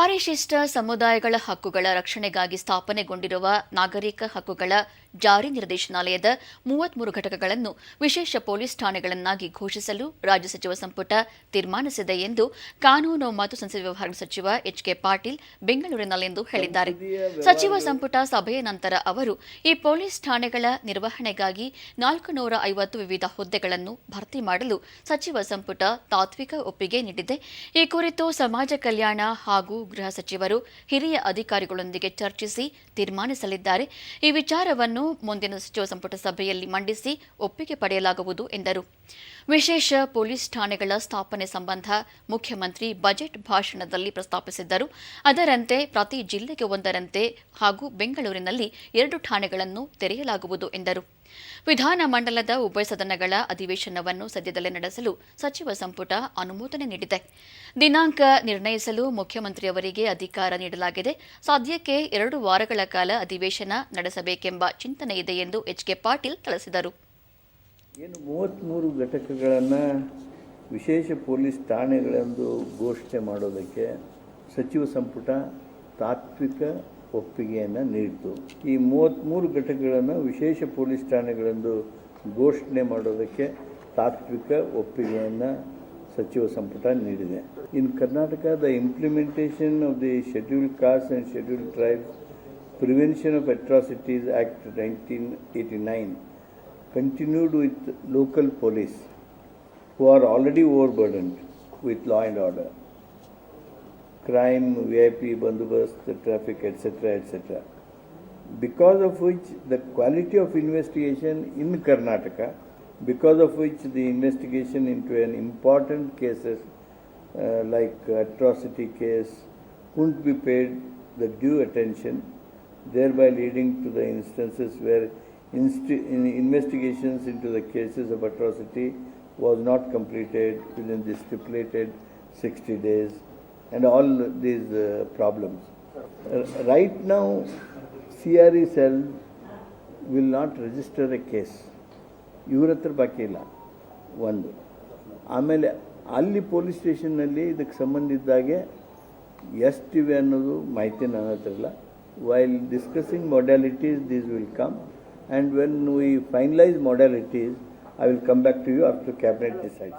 ಪರಿಶಿಷ್ಟ ಸಮುದಾಯಗಳ ಹಕ್ಕುಗಳ ರಕ್ಷಣೆಗಾಗಿ ಸ್ಥಾಪನೆಗೊಂಡಿರುವ ನಾಗರಿಕ ಹಕ್ಕುಗಳ ಜಾರಿ ನಿರ್ದೇಶನಾಲಯದ ಮೂವತ್ಮೂರು ಘಟಕಗಳನ್ನು ವಿಶೇಷ ಪೊಲೀಸ್ ಠಾಣೆಗಳನ್ನಾಗಿ ಘೋಷಿಸಲು ರಾಜ್ಯ ಸಚಿವ ಸಂಪುಟ ತೀರ್ಮಾನಿಸಿದೆ ಎಂದು ಕಾನೂನು ಮತ್ತು ಸಂಸದೀಯ ವ್ಯವಹಾರಗಳ ಸಚಿವ ಎಚ್ ಕೆ ಪಾಟೀಲ್ ಬೆಂಗಳೂರಿನಲ್ಲಿಂದು ಹೇಳಿದ್ದಾರೆ. ಸಚಿವ ಸಂಪುಟ ಸಭೆಯ ನಂತರ ಅವರು ಈ ಪೊಲೀಸ್ ಠಾಣೆಗಳ ನಿರ್ವಹಣೆಗಾಗಿ ನಾಲ್ಕು ನೂರ ಐವತ್ತು ವಿವಿಧ ಹುದ್ದೆಗಳನ್ನು ಭರ್ತಿ ಮಾಡಲು ಸಚಿವ ಸಂಪುಟ ತಾತ್ವಿಕ ಒಪ್ಪಿಗೆ ನೀಡಿದೆ. ಈ ಕುರಿತು ಸಮಾಜ ಕಲ್ಯಾಣ ಹಾಗೂ ಗೃಹ ಸಚಿವರು ಹಿರಿಯ ಅಧಿಕಾರಿಗಳೊಂದಿಗೆ ಚರ್ಚಿಸಿ ತೀರ್ಮಾನಿಸಲಿದ್ದಾರೆ. ಈ ವಿಚಾರವನ್ನು ಮುಂದಿನ ಸಚಿವ ಸಂಪುಟ ಸಭೆಯಲ್ಲಿ ಮಂಡಿಸಿ ಒಪ್ಪಿಗೆ ಪಡೆಯಲಾಗುವುದು ಎಂದರು. ವಿಶೇಷ ಪೊಲೀಸ್ ಠಾಣೆಗಳ ಸ್ಥಾಪನೆ ಸಂಬಂಧ ಮುಖ್ಯಮಂತ್ರಿ ಬಜೆಟ್ ಭಾಷಣದಲ್ಲಿ ಪ್ರಸ್ತಾಪಿಸಿದ್ದರು. ಅದರಂತೆ ಪ್ರತಿ ಜಿಲ್ಲೆಗೆ ಒಂದರಂತೆ ಹಾಗೂ ಬೆಂಗಳೂರಿನಲ್ಲಿ ಎರಡು ಠಾಣೆಗಳನ್ನು ತೆರೆಯಲಾಗುವುದು ಎಂದರು. ವಿಧಾನಮಂಡಲದ ಉಭಯ ಸದನಗಳ ಅಧಿವೇಶನವನ್ನು ಸದ್ಯದಲ್ಲೇ ನಡೆಸಲು ಸಚಿವ ಸಂಪುಟ ಅನುಮೋದನೆ ನೀಡಿದೆ. ದಿನಾಂಕ ನಿರ್ಣಯಿಸಲು ಮುಖ್ಯಮಂತ್ರಿಯವರಿಗೆ ಅಧಿಕಾರ ನೀಡಲಾಗಿದೆ. ಸದ್ಯಕ್ಕೆ ಎರಡು ವಾರಗಳ ಕಾಲ ಅಧಿವೇಶನ ನಡೆಸಬೇಕೆಂಬ ಚಿಂತನೆ ಇದೆ ಎಂದು ಎಚ್ ಕೆ ಪಾಟೀಲ್ ತಿಳಿಸಿದರು. ಏನು ಮೂವತ್ತ್ಮೂರು ಘಟಕಗಳನ್ನು ವಿಶೇಷ ಪೊಲೀಸ್ ಠಾಣೆಗಳೆಂದು ಘೋಷಣೆ ಮಾಡೋದಕ್ಕೆ ಸಚಿವ ಸಂಪುಟ ತಾತ್ವಿಕ ಒಪ್ಪಿಗೆಯನ್ನು ನೀಡಿತು. ಈ ಮೂವತ್ತ್ಮೂರು ಘಟಕಗಳನ್ನು ವಿಶೇಷ ಪೊಲೀಸ್ ಠಾಣೆಗಳೆಂದು ಘೋಷಣೆ ಮಾಡೋದಕ್ಕೆ ತಾತ್ವಿಕ ಒಪ್ಪಿಗೆಯನ್ನು ಸಚಿವ ಸಂಪುಟ ನೀಡಿದೆ. In Karnataka the implementation of the schedule caste and scheduled tribes prevention of atrocities act nineteen eighty nine continued with local police who are already overburdened with law and order, crime, VIP, bandobast, traffic, etc., etc. Because of which the quality of investigation in Karnataka, because of which the investigation into an important cases uh, like atrocity case couldn't be paid the due attention, thereby leading to the instances where in investigations into the cases of atrocity was not completed within the stipulated 60 days and all these uh, problems. Uh, right now, CRE cell will not register a case. ಇವ್ರ ಹತ್ರ ಬಾಕಿ ಇಲ್ಲ ಒಂದು ಆಮೇಲೆ ಅಲ್ಲಿ police ಸ್ಟೇಷನ್ನಲ್ಲಿ ಇದಕ್ಕೆ ಸಂಬಂಧಿದ್ದಾಗೆ ಎಷ್ಟಿವೆ ಅನ್ನೋದು ಮಾಹಿತಿ ನನ್ನ ಹತ್ರ ಇಲ್ಲ while discussing modalities these will come and when we finalize modalities, I will come back to you after cabinet decides.